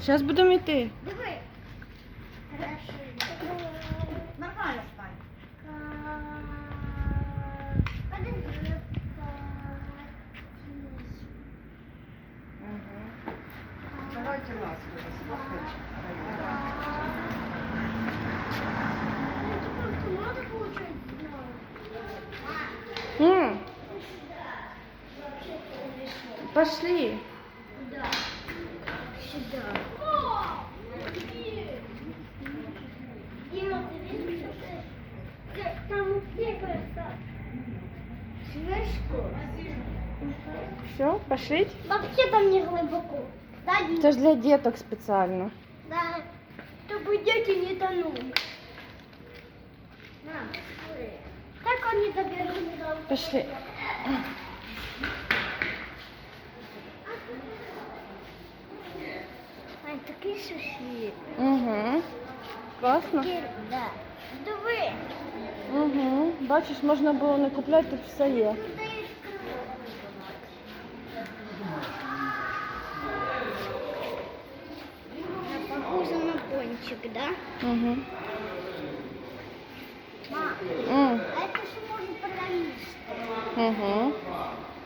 Зараз будемо йти. Диви. Хорошо. Нормально. Подожди. Давайте ласку. Пошли. Да. Все, пошли. Вообще там не глубоко. Да? Це ж для діток спеціально. Да. Чтобы дети не тонули. На. Так они доберут до... Пошли. Такие суши. Угу. Класно. Да. Диви. Угу. Бачиш, можна було не купляти, тут все є. Похоже на пончик, да? Угу. Мам, М, а это же можно пролезть. Угу.